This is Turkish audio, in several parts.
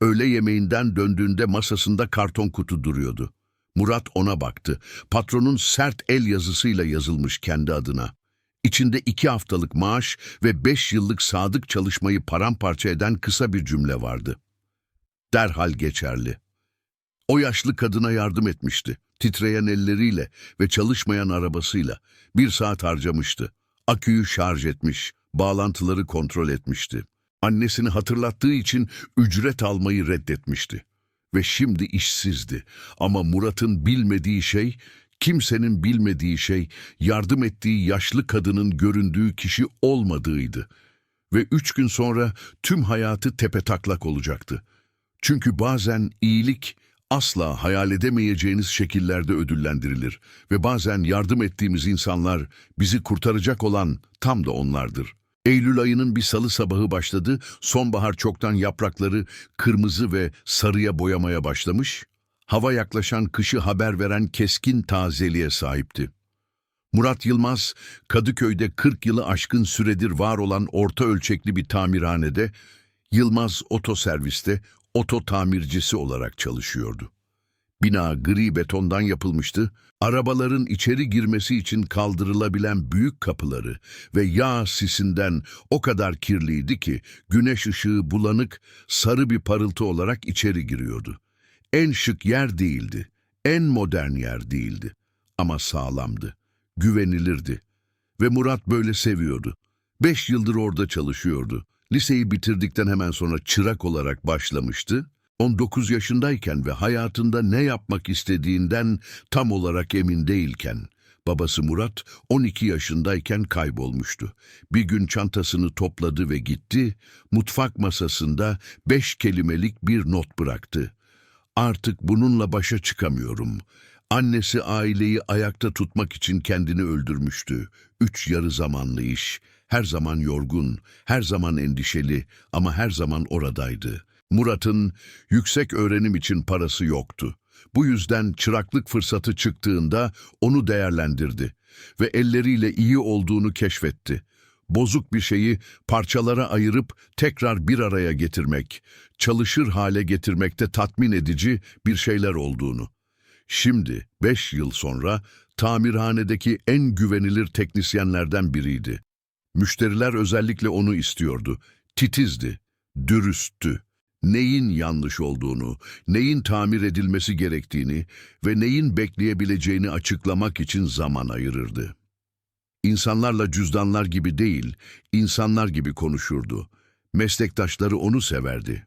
Öğle yemeğinden döndüğünde masasında karton kutu duruyordu. Murat ona baktı. Patronun sert el yazısıyla yazılmış kendi adına. İçinde iki haftalık maaş ve beş yıllık sadık çalışmayı paramparça eden kısa bir cümle vardı. Derhal geçerli. O yaşlı kadına yardım etmişti. Titreyen elleriyle ve çalışmayan arabasıyla. Bir saat harcamıştı. Aküyü şarj etmiş, bağlantıları kontrol etmişti. Annesini hatırlattığı için ücret almayı reddetmişti. Ve şimdi işsizdi. Ama Murat'ın bilmediği şey, kimsenin bilmediği şey, yardım ettiği yaşlı kadının göründüğü kişi olmadığıydı. Ve üç gün sonra tüm hayatı tepetaklak olacaktı. Çünkü bazen iyilik asla hayal edemeyeceğiniz şekillerde ödüllendirilir ve bazen yardım ettiğimiz insanlar bizi kurtaracak olan tam da onlardır. Eylül ayının bir salı sabahı başladı, sonbahar çoktan yaprakları kırmızı ve sarıya boyamaya başlamış, hava yaklaşan kışı haber veren keskin tazeliğe sahipti. Murat Yılmaz, Kadıköy'de 40 yılı aşkın süredir var olan orta ölçekli bir tamirhanede, Yılmaz Otoservis'te oto tamircisi olarak çalışıyordu. Bina gri betondan yapılmıştı, arabaların içeri girmesi için kaldırılabilen büyük kapıları ve yağ sisinden o kadar kirliydi ki güneş ışığı bulanık, sarı bir parıltı olarak içeri giriyordu. En şık yer değildi, en modern yer değildi ama sağlamdı, güvenilirdi ve Murat böyle seviyordu. Beş yıldır orada çalışıyordu. Liseyi bitirdikten hemen sonra çırak olarak başlamıştı. 19 yaşındayken ve hayatında ne yapmak istediğinden tam olarak emin değilken, babası Murat 12 yaşındayken kaybolmuştu. Bir gün çantasını topladı ve gitti, mutfak masasında beş kelimelik bir not bıraktı. Artık bununla başa çıkamıyorum. Annesi aileyi ayakta tutmak için kendini öldürmüştü. Üç yarı zamanlı iş. Her zaman yorgun, her zaman endişeli ama her zaman oradaydı. Murat'ın yüksek öğrenim için parası yoktu. Bu yüzden çıraklık fırsatı çıktığında onu değerlendirdi ve elleriyle iyi olduğunu keşfetti. Bozuk bir şeyi parçalara ayırıp tekrar bir araya getirmek, çalışır hale getirmekte tatmin edici bir şeyler olduğunu. Şimdi, beş yıl sonra, tamirhanedeki en güvenilir teknisyenlerden biriydi. Müşteriler özellikle onu istiyordu. Titizdi, dürüsttü. Neyin yanlış olduğunu, neyin tamir edilmesi gerektiğini ve neyin bekleyebileceğini açıklamak için zaman ayırırdı. İnsanlarla cüzdanlar gibi değil, insanlar gibi konuşurdu. Meslektaşları onu severdi.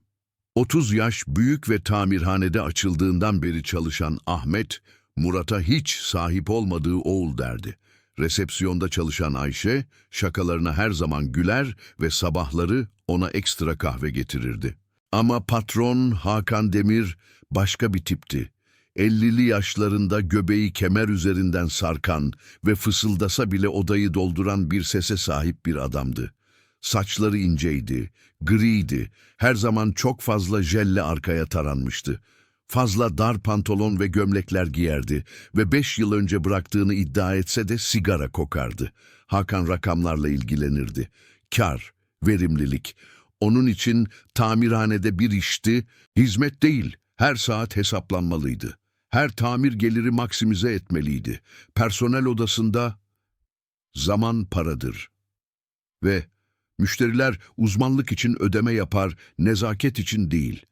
30 yaş büyük ve tamirhanede açıldığından beri çalışan Ahmet, Murat'a hiç sahip olmadığı oğul derdi. Resepsiyonda çalışan Ayşe, şakalarına her zaman güler ve sabahları ona ekstra kahve getirirdi. Ama patron Hakan Demir başka bir tipti. 50'li yaşlarında göbeği kemer üzerinden sarkan ve fısıldasa bile odayı dolduran bir sese sahip bir adamdı. Saçları inceydi, griydi, her zaman çok fazla jelle arkaya taranmıştı. Fazla dar pantolon ve gömlekler giyerdi ve beş yıl önce bıraktığını iddia etse de sigara kokardı. Hakan rakamlarla ilgilenirdi. Kar, verimlilik. Onun için tamirhanede bir işti, hizmet değil, her saat hesaplanmalıydı. Her tamir geliri maksimize etmeliydi. Personel odasında zaman paradır. Ve müşteriler uzmanlık için ödeme yapar, nezaket için değil.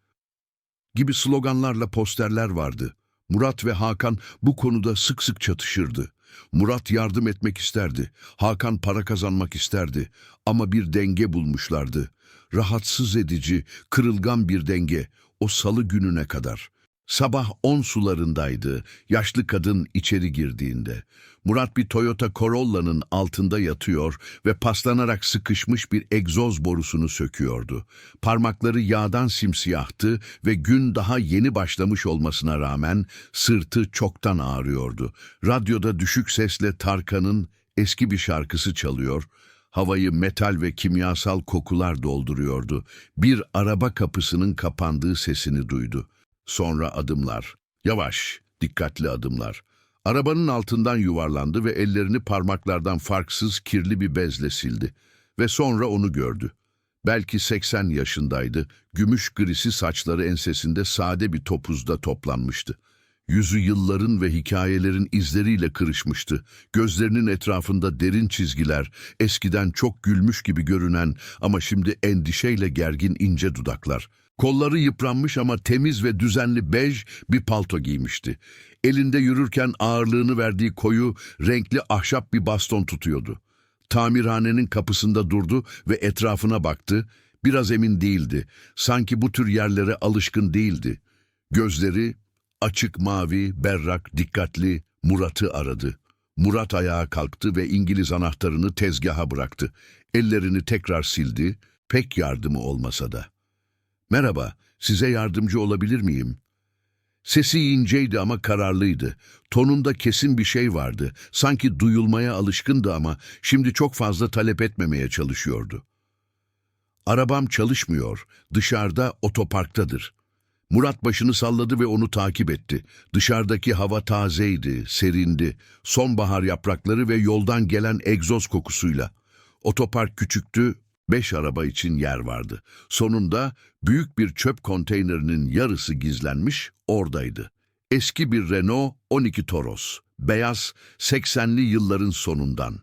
Gibi sloganlarla posterler vardı. Murat ve Hakan bu konuda sık sık çatışırdı. Murat yardım etmek isterdi. Hakan para kazanmak isterdi. Ama bir denge bulmuşlardı. Rahatsız edici, kırılgan bir denge. O salı gününe kadar. Sabah on sularındaydı. Yaşlı kadın içeri girdiğinde. Murat bir Toyota Corolla'nın altında yatıyor ve paslanarak sıkışmış bir egzoz borusunu söküyordu. Parmakları yağdan simsiyahtı ve gün daha yeni başlamış olmasına rağmen sırtı çoktan ağrıyordu. Radyoda düşük sesle Tarkan'ın eski bir şarkısı çalıyor, havayı metal ve kimyasal kokular dolduruyordu. Bir araba kapısının kapandığı sesini duydu. Sonra adımlar. Yavaş, dikkatli adımlar. Arabanın altından yuvarlandı ve ellerini parmaklardan farksız kirli bir bezle sildi. Ve sonra onu gördü. Belki 80 yaşındaydı. Gümüş grisi saçları ensesinde sade bir topuzda toplanmıştı. Yüzü yılların ve hikayelerin izleriyle kırışmıştı. Gözlerinin etrafında derin çizgiler, eskiden çok gülmüş gibi görünen ama şimdi endişeyle gergin ince dudaklar. Kolları yıpranmış ama temiz ve düzenli bej bir palto giymişti. Elinde yürürken ağırlığını verdiği koyu, renkli ahşap bir baston tutuyordu. Tamirhanenin kapısında durdu ve etrafına baktı. Biraz emin değildi. Sanki bu tür yerlere alışkın değildi. Gözleri açık mavi, berrak, dikkatli Murat'ı aradı. Murat ayağa kalktı ve İngiliz anahtarını tezgaha bıraktı. Ellerini tekrar sildi, pek yardımı olmasa da. Merhaba, size yardımcı olabilir miyim? Sesi inceydi ama kararlıydı. Tonunda kesin bir şey vardı. Sanki duyulmaya alışkındı ama şimdi çok fazla talep etmemeye çalışıyordu. Arabam çalışmıyor. Dışarıda otoparktadır. Murat başını salladı ve onu takip etti. Dışarıdaki hava tazeydi, serindi. Sonbahar yaprakları ve yoldan gelen egzoz kokusuyla. Otopark küçüktü, beş araba için yer vardı. Sonunda büyük bir çöp konteynerinin yarısı gizlenmiş oradaydı. Eski bir Renault 12 Toros, beyaz 80'li yılların sonundan.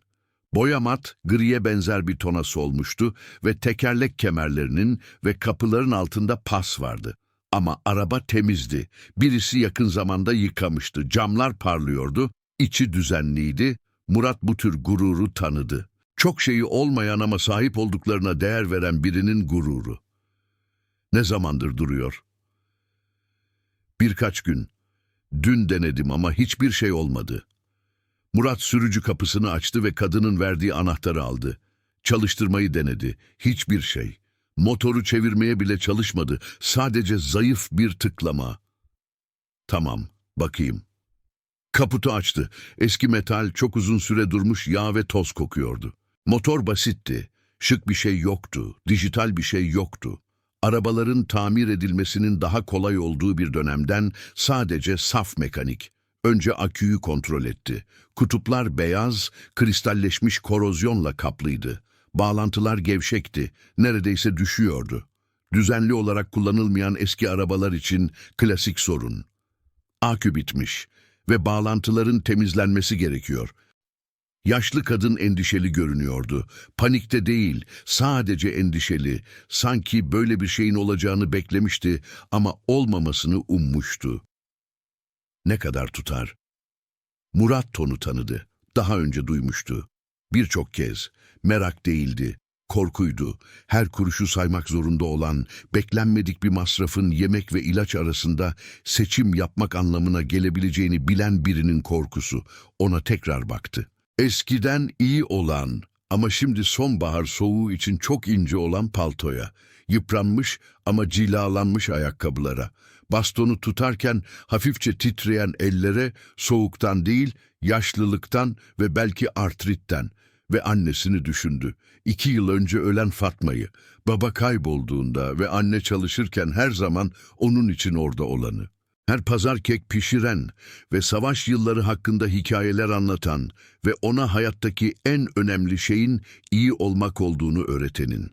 Boya mat, griye benzer bir tona solmuştu ve tekerlek kemerlerinin ve kapıların altında pas vardı. Ama araba temizdi. Birisi yakın zamanda yıkamıştı. Camlar parlıyordu. içi düzenliydi. Murat bu tür gururu tanıdı. Çok şeyi olmayan ama sahip olduklarına değer veren birinin gururu. Ne zamandır duruyor? Birkaç gün. Dün denedim ama hiçbir şey olmadı. Murat sürücü kapısını açtı ve kadının verdiği anahtarı aldı. Çalıştırmayı denedi. Hiçbir şey. Motoru çevirmeye bile çalışmadı. Sadece zayıf bir tıklama. Tamam, bakayım. Kaputu açtı. Eski metal çok uzun süre durmuş yağ ve toz kokuyordu. Motor basitti. Şık bir şey yoktu. Dijital bir şey yoktu. Arabaların tamir edilmesinin daha kolay olduğu bir dönemden sadece saf mekanik. Önce aküyü kontrol etti. Kutuplar beyaz, kristalleşmiş korozyonla kaplıydı. Bağlantılar gevşekti, neredeyse düşüyordu. Düzenli olarak kullanılmayan eski arabalar için klasik sorun. Akü bitmiş ve bağlantıların temizlenmesi gerekiyor. Yaşlı kadın endişeli görünüyordu. Panikte değil, sadece endişeli. Sanki böyle bir şeyin olacağını beklemişti ama olmamasını ummuştu. Ne kadar tutar? Murat tonu tanıdı. Daha önce duymuştu. Birçok kez. Merak değildi. Korkuydu. Her kuruşu saymak zorunda olan, beklenmedik bir masrafın yemek ve ilaç arasında seçim yapmak anlamına gelebileceğini bilen birinin korkusu. Ona tekrar baktı. Eskiden iyi olan ama şimdi sonbahar soğuğu için çok ince olan paltoya, yıpranmış ama cilalanmış ayakkabılara, bastonu tutarken hafifçe titreyen ellere soğuktan değil, yaşlılıktan ve belki artritten ve annesini düşündü. İki yıl önce ölen Fatma'yı, baba kaybolduğunda ve anne çalışırken her zaman onun için orada olanı. Her pazar kek pişiren ve savaş yılları hakkında hikayeler anlatan ve ona hayattaki en önemli şeyin iyi olmak olduğunu öğretenin.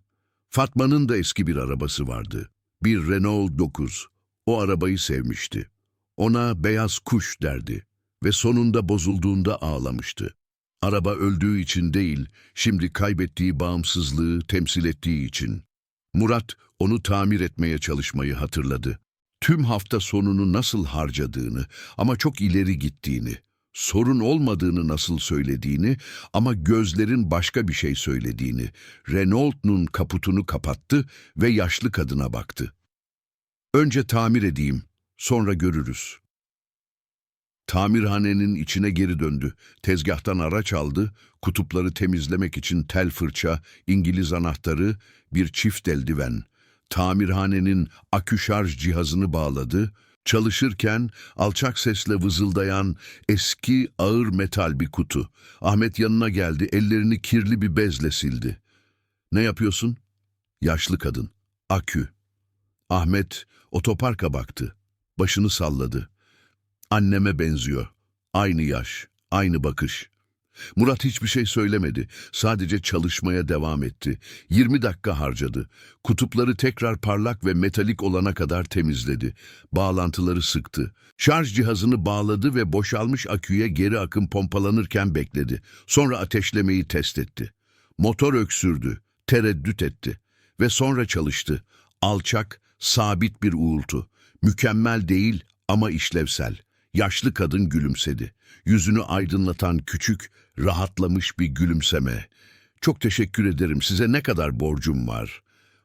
Fatma'nın da eski bir arabası vardı. Bir Renault 9. O arabayı sevmişti. Ona beyaz kuş derdi ve sonunda bozulduğunda ağlamıştı. Araba öldüğü için değil, şimdi kaybettiği bağımsızlığı temsil ettiği için. Murat onu tamir etmeye çalışmayı hatırladı. Tüm hafta sonunu nasıl harcadığını ama çok ileri gittiğini, sorun olmadığını nasıl söylediğini ama gözlerin başka bir şey söylediğini, Renault'un kaputunu kapattı ve yaşlı kadına baktı. Önce tamir edeyim, sonra görürüz. Tamirhanenin içine geri döndü. Tezgahtan araç aldı, kutupları temizlemek için tel fırça, İngiliz anahtarı, bir çift eldiven. Tamirhanenin akü şarj cihazını bağladı. Çalışırken alçak sesle vızıldayan eski ağır metal bir kutu. Ahmet yanına geldi, ellerini kirli bir bezle sildi. Ne yapıyorsun? Yaşlı kadın. Akü. Ahmet otoparka baktı. Başını salladı. Anneme benziyor. Aynı yaş, aynı bakış. Murat hiçbir şey söylemedi. Sadece çalışmaya devam etti. 20 dakika harcadı. Kutupları tekrar parlak ve metalik olana kadar temizledi. Bağlantıları sıktı. Şarj cihazını bağladı ve boşalmış aküye geri akım pompalanırken bekledi. Sonra ateşlemeyi test etti. Motor öksürdü, tereddüt etti ve sonra çalıştı. Alçak, sabit bir uğultu. Mükemmel değil ama işlevsel. Yaşlı kadın gülümsedi. Yüzünü aydınlatan küçük, rahatlamış bir gülümseme. Çok teşekkür ederim. Size ne kadar borcum var?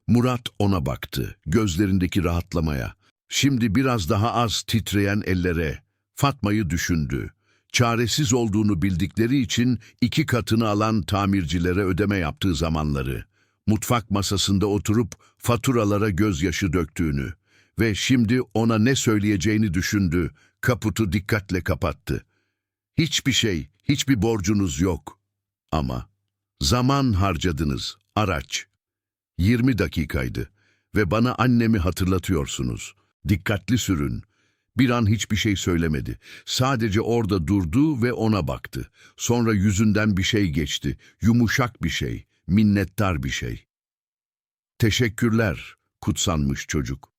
Murat ona baktı, gözlerindeki rahatlamaya. Şimdi biraz daha az titreyen ellere. Fatma'yı düşündü. Çaresiz olduğunu bildikleri için iki katını alan tamircilere ödeme yaptığı zamanları. Mutfak masasında oturup faturalara gözyaşı döktüğünü ve şimdi ona ne söyleyeceğini düşündü. Kaputu dikkatle kapattı. Hiçbir şey, hiçbir borcunuz yok. Ama zaman harcadınız, araç. 20 dakikaydı ve bana annemi hatırlatıyorsunuz. Dikkatli sürün. Bir an hiçbir şey söylemedi. Sadece orada durdu ve ona baktı. Sonra yüzünden bir şey geçti. Yumuşak bir şey, minnettar bir şey. Teşekkürler, kutsanmış çocuk.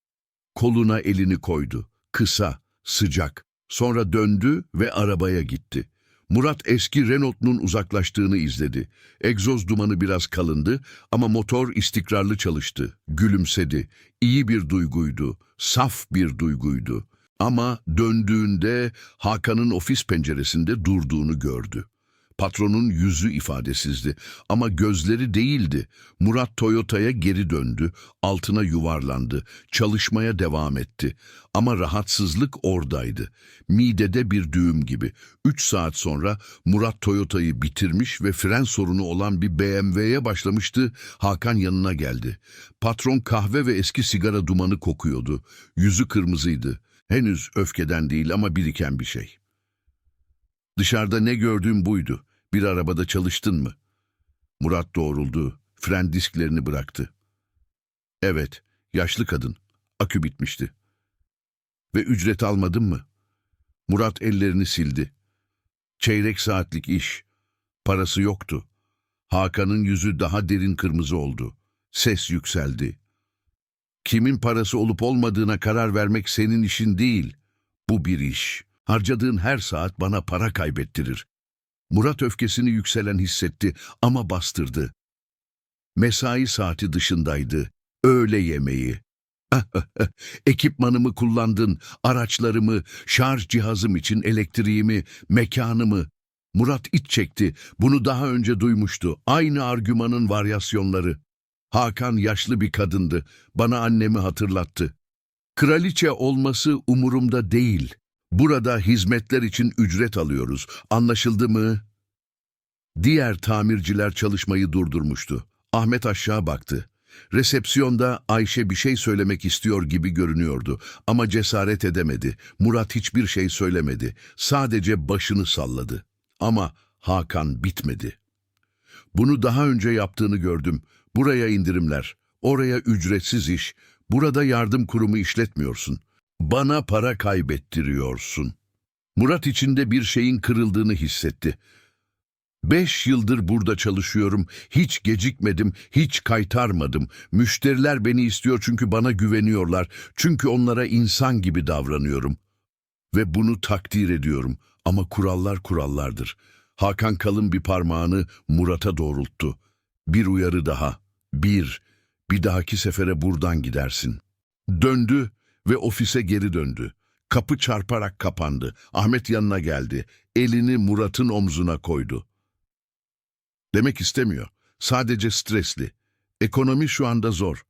Koluna elini koydu. Kısa, sıcak. Sonra döndü ve arabaya gitti. Murat eski Renault'un uzaklaştığını izledi. Egzoz dumanı biraz kalındı ama motor istikrarlı çalıştı. Gülümsedi. İyi bir duyguydu, saf bir duyguydu. Ama döndüğünde Hakan'ın ofis penceresinde durduğunu gördü. Patronun yüzü ifadesizdi ama gözleri değildi. Murat Toyota'ya geri döndü, altına yuvarlandı, çalışmaya devam etti. Ama rahatsızlık oradaydı. Midede bir düğüm gibi. Üç saat sonra Murat Toyota'yı bitirmiş ve fren sorunu olan bir BMW'ye başlamıştı. Hakan yanına geldi. Patron kahve ve eski sigara dumanı kokuyordu. Yüzü kırmızıydı. Henüz öfkeden değil ama biriken bir şey. Dışarıda ne gördüğüm buydu. Bir arabada çalıştın mı? Murat doğruldu. Fren disklerini bıraktı. Evet, yaşlı kadın. Akü bitmişti. Ve ücret almadın mı? Murat ellerini sildi. Çeyrek saatlik iş. Parası yoktu. Hakan'ın yüzü daha derin kırmızı oldu. Ses yükseldi. Kimin parası olup olmadığına karar vermek senin işin değil. Bu bir iş. Harcadığın her saat bana para kaybettirir. Murat öfkesini yükselen hissetti ama bastırdı. Mesai saati dışındaydı. Öğle yemeği. Ekipmanımı kullandın, araçlarımı, şarj cihazım için elektriğimi, mekanımı. Murat iç çekti. Bunu daha önce duymuştu. Aynı argümanın varyasyonları. Hakan yaşlı bir kadındı. Bana annemi hatırlattı. Kraliçe olması umurumda değil. Burada hizmetler için ücret alıyoruz. Anlaşıldı mı? Diğer tamirciler çalışmayı durdurmuştu. Ahmet aşağı baktı. Resepsiyonda Ayşe bir şey söylemek istiyor gibi görünüyordu ama cesaret edemedi. Murat hiçbir şey söylemedi. Sadece başını salladı. Ama Hakan bitmedi. Bunu daha önce yaptığını gördüm. Buraya indirimler, oraya ücretsiz iş, burada yardım kurumu işletmiyorsun. Bana para kaybettiriyorsun. Murat içinde bir şeyin kırıldığını hissetti. Beş yıldır burada çalışıyorum, hiç gecikmedim, hiç kaytarmadım. Müşteriler beni istiyor çünkü bana güveniyorlar, çünkü onlara insan gibi davranıyorum. Ve bunu takdir ediyorum ama kurallar kurallardır. Hakan kalın bir parmağını Murat'a doğrulttu. Bir uyarı daha. Bir, bir dahaki sefere buradan gidersin. Döndü ve ofise geri döndü. Kapı çarparak kapandı. Ahmet yanına geldi. Elini Murat'ın omzuna koydu. Demek istemiyor. Sadece stresli. Ekonomi şu anda zor.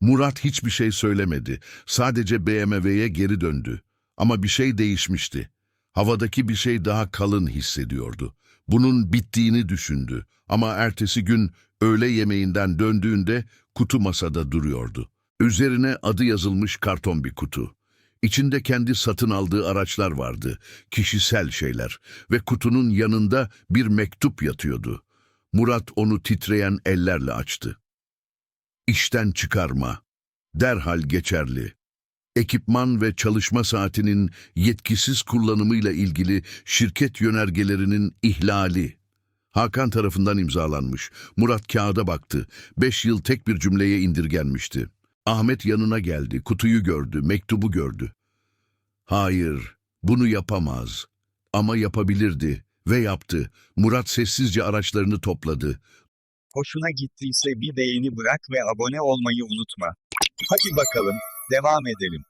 Murat hiçbir şey söylemedi. Sadece BMW'ye geri döndü. Ama bir şey değişmişti. Havadaki bir şey daha kalın hissediyordu. Bunun bittiğini düşündü. Ama ertesi gün öğle yemeğinden döndüğünde kutu masada duruyordu. Üzerine adı yazılmış karton bir kutu. İçinde kendi satın aldığı araçlar vardı, kişisel şeyler ve kutunun yanında bir mektup yatıyordu. Murat onu titreyen ellerle açtı. İşten çıkarma. Derhal geçerli. ekipman ve çalışma saatinin yetkisiz kullanımıyla ilgili şirket yönergelerinin ihlali. Hakan tarafından imzalanmış. Murat kağıda baktı. Beş yıl tek bir cümleye indirgenmişti. Ahmet yanına geldi, kutuyu gördü, mektubu gördü. Hayır, bunu yapamaz. Ama yapabilirdi ve yaptı. Murat sessizce araçlarını topladı. Hoşuna gittiyse bir beğeni bırak ve abone olmayı unutma. Hadi bakalım, devam edelim.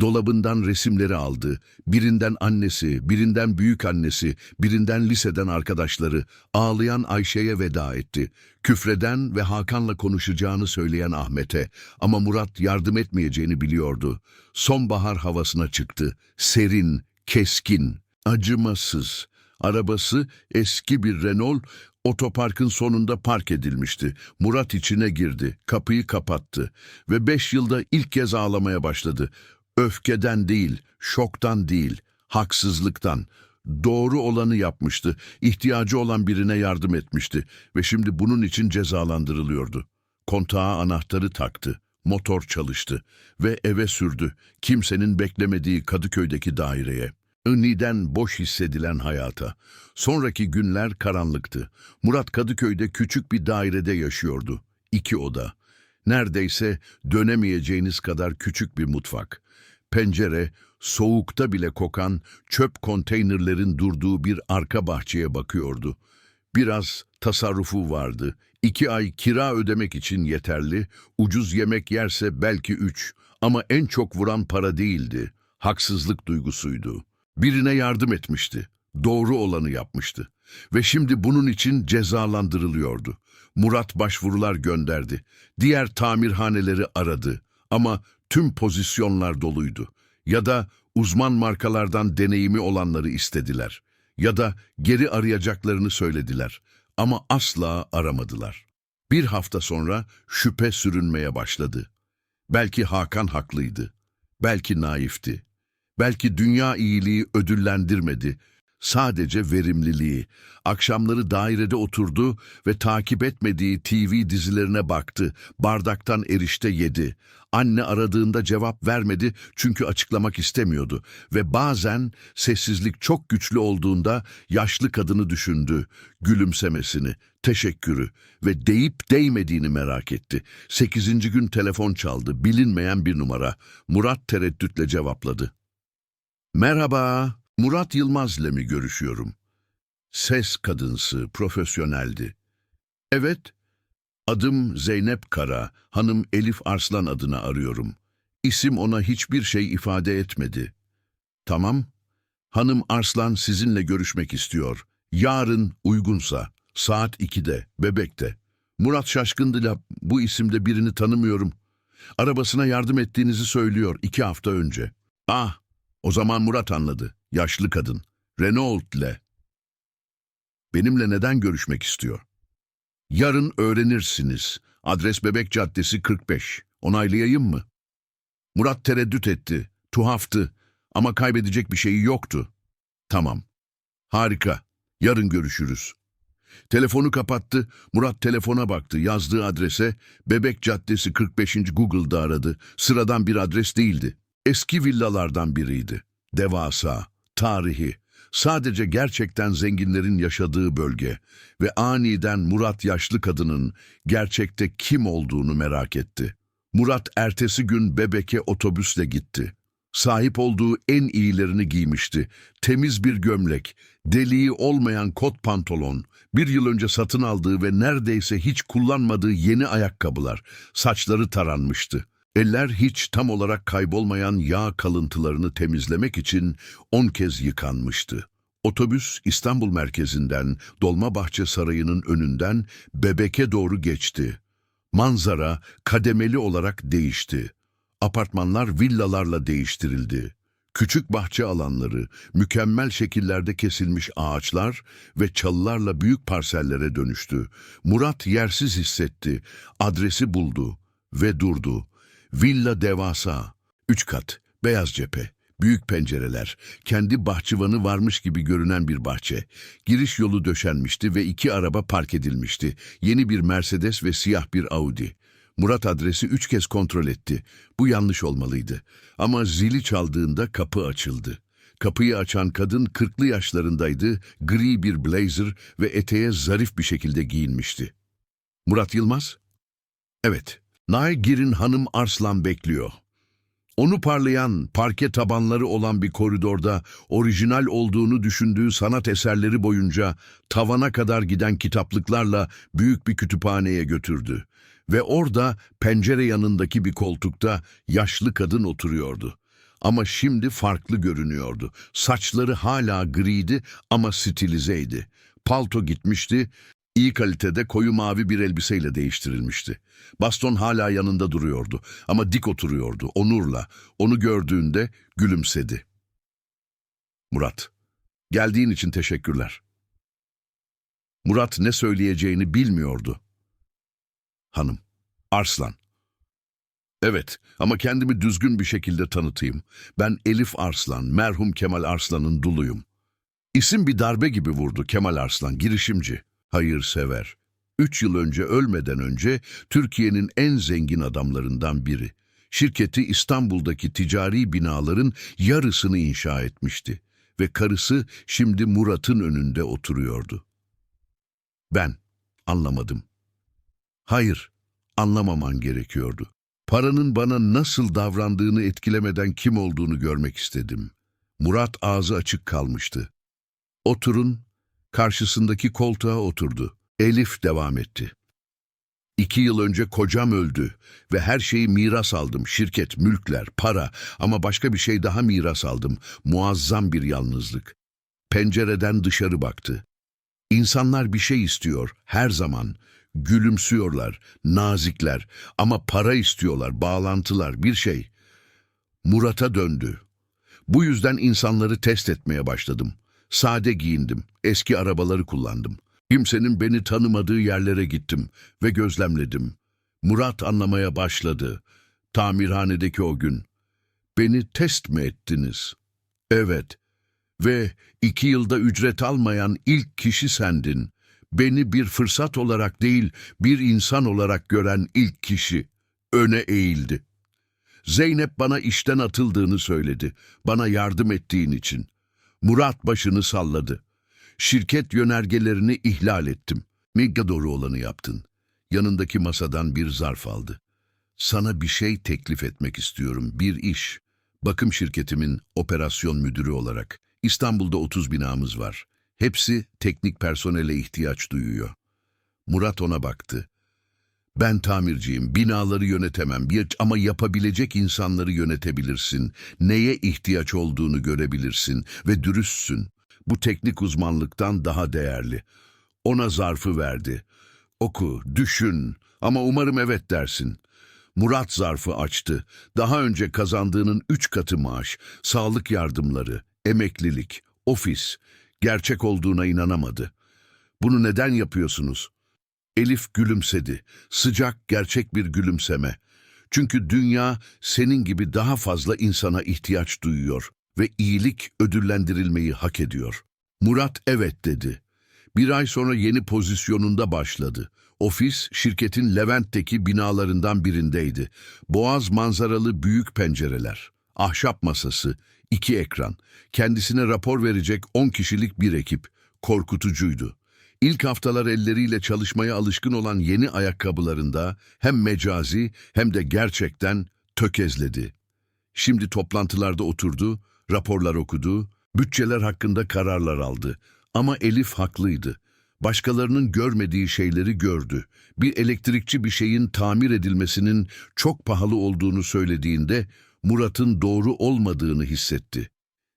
Dolabından resimleri aldı. Birinden annesi, birinden büyük annesi, birinden liseden arkadaşları. Ağlayan Ayşe'ye veda etti. Küfreden ve Hakan'la konuşacağını söyleyen Ahmet'e. Ama Murat yardım etmeyeceğini biliyordu. Sonbahar havasına çıktı. Serin, keskin, acımasız. Arabası eski bir Renault, otoparkın sonunda park edilmişti. Murat içine girdi, kapıyı kapattı ve beş yılda ilk kez ağlamaya başladı. Öfkeden değil, şoktan değil, haksızlıktan. Doğru olanı yapmıştı, ihtiyacı olan birine yardım etmişti ve şimdi bunun için cezalandırılıyordu. Kontağa anahtarı taktı, motor çalıştı ve eve sürdü, kimsenin beklemediği Kadıköy'deki daireye. Ünliden boş hissedilen hayata. Sonraki günler karanlıktı. Murat Kadıköy'de küçük bir dairede yaşıyordu. İki oda. Neredeyse dönemeyeceğiniz kadar küçük bir mutfak. Pencere, soğukta bile kokan çöp konteynerlerin durduğu bir arka bahçeye bakıyordu. Biraz tasarrufu vardı. İki ay kira ödemek için yeterli, ucuz yemek yerse belki üç. Ama en çok vuran para değildi, haksızlık duygusuydu. Birine yardım etmişti, doğru olanı yapmıştı. Ve şimdi bunun için cezalandırılıyordu. Murat başvurular gönderdi. Diğer tamirhaneleri aradı. Ama tüm pozisyonlar doluydu. Ya da uzman markalardan deneyimi olanları istediler. Ya da geri arayacaklarını söylediler. Ama asla aramadılar. Bir hafta sonra şüphe sürünmeye başladı. Belki Hakan haklıydı. Belki naifti. Belki dünya iyiliği ödüllendirmedi. Sadece verimliliği. Akşamları dairede oturdu ve takip etmediği TV dizilerine baktı. Bardaktan erişte yedi. Anne aradığında cevap vermedi çünkü açıklamak istemiyordu. Ve bazen sessizlik çok güçlü olduğunda yaşlı kadını düşündü. Gülümsemesini, teşekkürü ve deyip değmediğini merak etti. Sekizinci gün telefon çaldı. Bilinmeyen bir numara. Murat tereddütle cevapladı. Merhaba, Murat Yılmaz'la mı görüşüyorum? Ses kadınsı, profesyoneldi. Evet, adım Zeynep Kara, hanım Elif Arslan adına arıyorum. İsim ona hiçbir şey ifade etmedi. Tamam, hanım Arslan sizinle görüşmek istiyor. Yarın uygunsa, saat 2'de, Bebek'te. Murat şaşkındı bu isimde birini tanımıyorum. Arabasına yardım ettiğinizi söylüyor iki hafta önce. Ah, o zaman Murat anladı. Yaşlı kadın. Renault'le. Benimle neden görüşmek istiyor? Yarın öğrenirsiniz. Adres Bebek Caddesi 45. Onaylayayım mı? Murat tereddüt etti. Tuhaftı. Ama kaybedecek bir şeyi yoktu. Tamam. Harika. Yarın görüşürüz. Telefonu kapattı. Murat telefona baktı. Yazdığı adrese Bebek Caddesi 45. Google'da aradı. Sıradan bir adres değildi. Eski villalardan biriydi. Devasa, tarihi, sadece gerçekten zenginlerin yaşadığı bölge ve aniden Murat yaşlı kadının gerçekte kim olduğunu merak etti. Murat ertesi gün Bebek'e otobüsle gitti. Sahip olduğu en iyilerini giymişti. Temiz bir gömlek, deliği olmayan kot pantolon, bir yıl önce satın aldığı ve neredeyse hiç kullanmadığı yeni ayakkabılar, saçları taranmıştı. Eller hiç tam olarak kaybolmayan yağ kalıntılarını temizlemek için on kez yıkanmıştı. Otobüs İstanbul merkezinden Dolmabahçe Sarayı'nın önünden Bebek'e doğru geçti. Manzara kademeli olarak değişti. Apartmanlar villalarla değiştirildi. Küçük bahçe alanları, mükemmel şekillerde kesilmiş ağaçlar ve çalılarla büyük parsellere dönüştü. Murat yersiz hissetti, adresi buldu ve durdu. Villa devasa, üç kat, beyaz cephe, büyük pencereler, kendi bahçıvanı varmış gibi görünen bir bahçe. Giriş yolu döşenmişti ve iki araba park edilmişti. Yeni bir Mercedes ve siyah bir Audi. Murat adresi üç kez kontrol etti. Bu yanlış olmalıydı. Ama zili çaldığında kapı açıldı. Kapıyı açan kadın kırklı yaşlarındaydı, gri bir blazer ve eteğe zarif bir şekilde giyinmişti. Murat Yılmaz? Evet, Nagirin Hanım Arslan bekliyor. Onu parlayan, parke tabanları olan bir koridorda orijinal olduğunu düşündüğü sanat eserleri boyunca tavana kadar giden kitaplıklarla büyük bir kütüphaneye götürdü. Ve orada pencere yanındaki bir koltukta yaşlı kadın oturuyordu. Ama şimdi farklı görünüyordu. Saçları hala griydi ama stilizeydi. Palto gitmişti, iyi kalitede koyu mavi bir elbiseyle değiştirilmişti. Baston hala yanında duruyordu ama dik oturuyordu, onurla. Onu gördüğünde gülümsedi. Murat, geldiğin için teşekkürler. Murat ne söyleyeceğini bilmiyordu. Hanım, Arslan. Evet ama kendimi düzgün bir şekilde tanıtayım. Ben Elif Arslan, merhum Kemal Arslan'ın duluyum. İsim bir darbe gibi vurdu Kemal Arslan, girişimci, hayırsever. Üç yıl önce ölmeden önce Türkiye'nin en zengin adamlarından biri. Şirketi İstanbul'daki ticari binaların yarısını inşa etmişti ve karısı şimdi Murat'ın önünde oturuyordu. Ben anlamadım. Hayır, anlamaman gerekiyordu. Paranın bana nasıl davrandığını etkilemeden kim olduğunu görmek istedim. Murat ağzı açık kalmıştı. Oturun, karşısındaki koltuğa oturdu. Elif devam etti. İki yıl önce kocam öldü ve her şeyi miras aldım. Şirket, mülkler, para ama başka bir şey daha miras aldım. Muazzam bir yalnızlık. Pencereden dışarı baktı. İnsanlar bir şey istiyor her zaman. Gülümsüyorlar, nazikler ama para istiyorlar, bağlantılar, bir şey. Murat'a döndü. Bu yüzden insanları test etmeye başladım. Sade giyindim, eski arabaları kullandım. Kimsenin beni tanımadığı yerlere gittim ve gözlemledim. Murat anlamaya başladı. Tamirhanedeki o gün. Beni test mi ettiniz? Evet. Ve iki yılda ücret almayan ilk kişi sendin. Beni bir fırsat olarak değil, bir insan olarak gören ilk kişi. Öne eğildi. Zeynep bana işten atıldığını söyledi. Bana yardım ettiğin için. Murat başını salladı. Şirket yönergelerini ihlal ettim. Mega doğru olanı yaptın. Yanındaki masadan bir zarf aldı. Sana bir şey teklif etmek istiyorum. Bir iş. Bakım şirketimin operasyon müdürü olarak. İstanbul'da 30 binamız var. Hepsi teknik personele ihtiyaç duyuyor. Murat ona baktı. Ben tamirciyim, binaları yönetemem ama yapabilecek insanları yönetebilirsin. Neye ihtiyaç olduğunu görebilirsin ve dürüstsün. Bu teknik uzmanlıktan daha değerli. Ona zarfı verdi. Oku, düşün ama umarım evet dersin. Murat zarfı açtı. Daha önce kazandığının üç katı maaş, sağlık yardımları, emeklilik, ofis. Gerçek olduğuna inanamadı. Bunu neden yapıyorsunuz? Elif gülümsedi. Sıcak, gerçek bir gülümseme. Çünkü dünya senin gibi daha fazla insana ihtiyaç duyuyor ve iyilik ödüllendirilmeyi hak ediyor. Murat evet dedi. Bir ay sonra yeni pozisyonunda başladı. Ofis şirketin Levent'teki binalarından birindeydi. Boğaz manzaralı büyük pencereler, ahşap masası, iki ekran. Kendisine rapor verecek 10 kişilik bir ekip. Korkutucuydu. İlk haftalar elleriyle çalışmaya alışkın olan yeni ayakkabılarında hem mecazi hem de gerçekten tökezledi. Şimdi toplantılarda oturdu, raporlar okudu, bütçeler hakkında kararlar aldı. Ama Elif haklıydı. Başkalarının görmediği şeyleri gördü. Bir elektrikçi bir şeyin tamir edilmesinin çok pahalı olduğunu söylediğinde Murat'ın doğru olmadığını hissetti.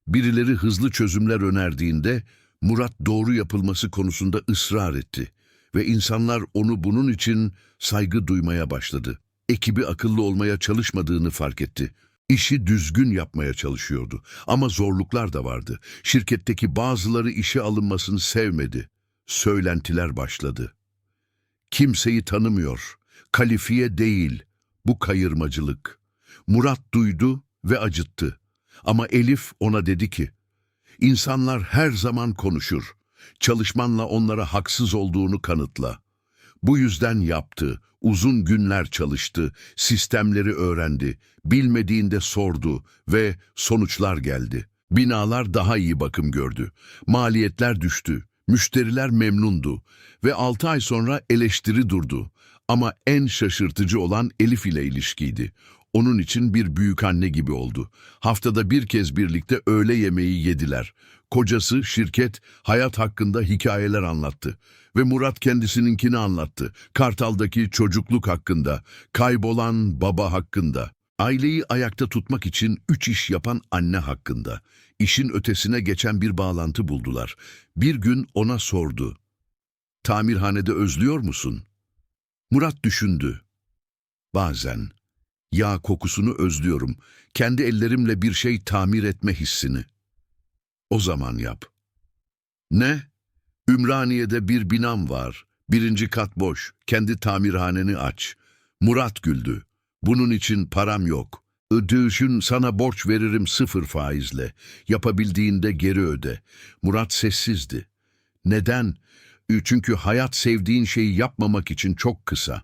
Birileri hızlı çözümler önerdiğinde Murat doğru yapılması konusunda ısrar etti ve insanlar onu bunun için saygı duymaya başladı. Ekibi akıllı olmaya çalışmadığını fark etti. İşi düzgün yapmaya çalışıyordu ama zorluklar da vardı. Şirketteki bazıları işe alınmasını sevmedi. Söylentiler başladı. Kimseyi tanımıyor, kalifiye değil. Bu kayırmacılık. Murat duydu ve acıttı. Ama Elif ona dedi ki, İnsanlar her zaman konuşur. Çalışmanla onlara haksız olduğunu kanıtla. Bu yüzden yaptı, Uzun günler çalıştı, sistemleri öğrendi, bilmediğinde sordu ve sonuçlar geldi. Binalar daha iyi bakım gördü. Maliyetler düştü, müşteriler memnundu ve 6 ay sonra eleştiri durdu. Ama en şaşırtıcı olan Elif ile ilişkiydi. Onun için bir büyük anne gibi oldu. Haftada bir kez birlikte öğle yemeği yediler. Kocası, şirket, hayat hakkında hikayeler anlattı. Ve Murat kendisininkini anlattı. Kartal'daki çocukluk hakkında, kaybolan baba hakkında. Aileyi ayakta tutmak için üç iş yapan anne hakkında. İşin ötesine geçen bir bağlantı buldular. Bir gün ona sordu. Tamirhanede özlüyor musun? Murat düşündü. Bazen. Yağ kokusunu özlüyorum. Kendi ellerimle bir şey tamir etme hissini. O zaman yap. Ne? Ümraniye'de bir binam var. Birinci kat boş. Kendi tamirhaneni aç. Murat güldü. Bunun için param yok. Ödüşün sana borç veririm sıfır faizle. Yapabildiğinde geri öde. Murat sessizdi. Neden? Çünkü hayat sevdiğin şeyi yapmamak için çok kısa.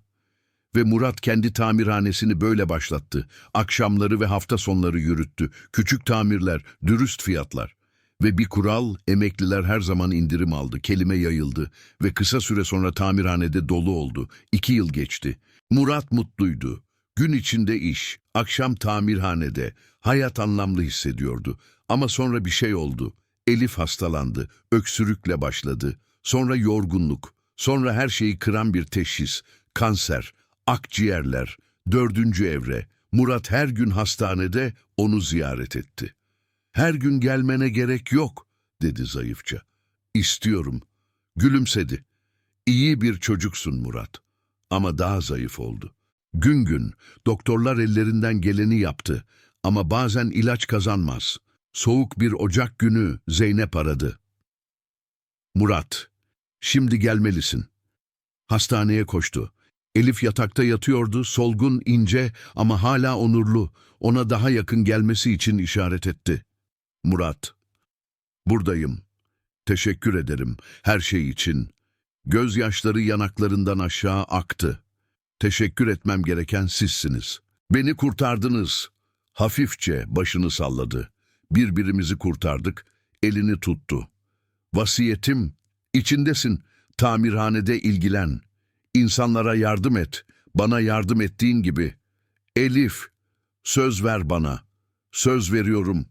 Ve Murat kendi tamirhanesini böyle başlattı. Akşamları ve hafta sonları yürüttü. Küçük tamirler, dürüst fiyatlar. Ve bir kural, emekliler her zaman indirim aldı, kelime yayıldı ve kısa süre sonra tamirhanede dolu oldu. İki yıl geçti. Murat mutluydu. Gün içinde iş, akşam tamirhanede. Hayat anlamlı hissediyordu. Ama sonra bir şey oldu. Elif hastalandı, öksürükle başladı. Sonra yorgunluk, sonra her şeyi kıran bir teşhis, kanser, akciğerler, dördüncü evre. Murat her gün hastanede onu ziyaret etti. Her gün gelmene gerek yok, dedi zayıfça. İstiyorum. Gülümsedi. İyi bir çocuksun Murat. Ama daha zayıf oldu. Gün gün doktorlar ellerinden geleni yaptı. Ama bazen ilaç kazanmaz. Soğuk bir Ocak günü Zeynep aradı. Murat, şimdi gelmelisin. Hastaneye koştu. Elif yatakta yatıyordu, solgun, ince ama hala onurlu. Ona daha yakın gelmesi için işaret etti. Murat, buradayım. Teşekkür ederim her şey için. Gözyaşları yanaklarından aşağı aktı. Teşekkür etmem gereken sizsiniz. Beni kurtardınız. Hafifçe başını salladı. Birbirimizi kurtardık. Elini tuttu. Vasiyetim, içindesin. Tamirhanede ilgilen. İnsanlara yardım et. Bana yardım ettiğin gibi. Elif, söz ver bana. Söz veriyorum.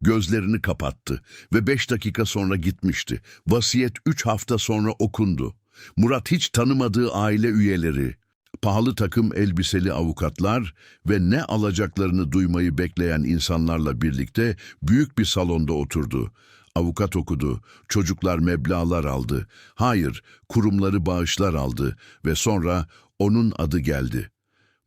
Gözlerini kapattı ve beş dakika sonra gitmişti. Vasiyet üç hafta sonra okundu. Murat hiç tanımadığı aile üyeleri, pahalı takım elbiseli avukatlar ve ne alacaklarını duymayı bekleyen insanlarla birlikte büyük bir salonda oturdu. Avukat okudu, çocuklar meblağlar aldı. Hayır, kurumları bağışlar aldı ve sonra onun adı geldi.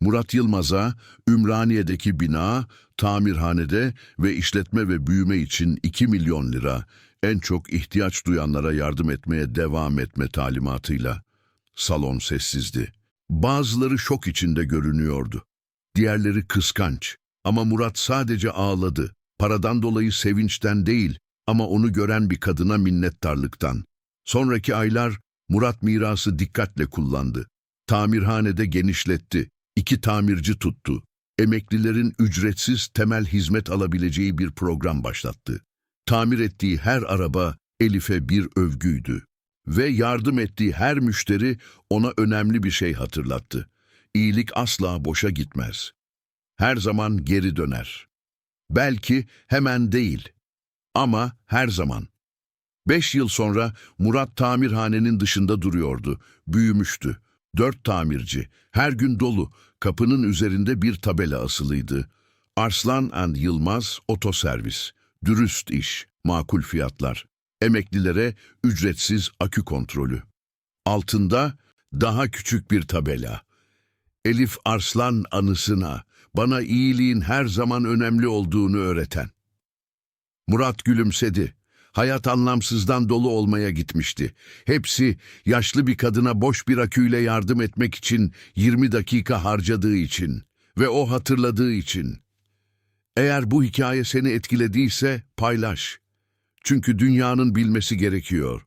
Murat Yılmaz'a Ümraniye'deki bina, tamirhanede ve işletme ve büyüme için 2 milyon lira, en çok ihtiyaç duyanlara yardım etmeye devam etme talimatıyla. Salon sessizdi. Bazıları şok içinde görünüyordu. Diğerleri kıskanç. Ama Murat sadece ağladı. Paradan dolayı sevinçten değil ama onu gören bir kadına minnettarlıktan. Sonraki aylar Murat mirası dikkatle kullandı. Tamirhanede genişletti. İki tamirci tuttu. Emeklilerin ücretsiz temel hizmet alabileceği bir program başlattı. Tamir ettiği her araba Elif'e bir övgüydü. Ve yardım ettiği her müşteri ona önemli bir şey hatırlattı. İyilik asla boşa gitmez. Her zaman geri döner. Belki hemen değil ama her zaman. Beş yıl sonra Murat tamirhanenin dışında duruyordu. Büyümüştü. Dört tamirci, her gün dolu, kapının üzerinde bir tabela asılıydı. Arslan and Yılmaz Otoservis, dürüst iş, makul fiyatlar, emeklilere ücretsiz akü kontrolü. Altında daha küçük bir tabela. Elif Arslan anısına, bana iyiliğin her zaman önemli olduğunu öğreten. Murat gülümsedi. Hayat anlamsızdan dolu olmaya gitmişti. Hepsi yaşlı bir kadına boş bir aküyle yardım etmek için 20 dakika harcadığı için ve o hatırladığı için. Eğer bu hikaye seni etkilediyse paylaş. Çünkü dünyanın bilmesi gerekiyor.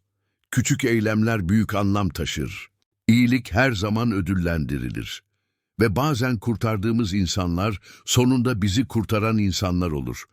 Küçük eylemler büyük anlam taşır. İyilik her zaman ödüllendirilir. Ve bazen kurtardığımız insanlar sonunda bizi kurtaran insanlar olur.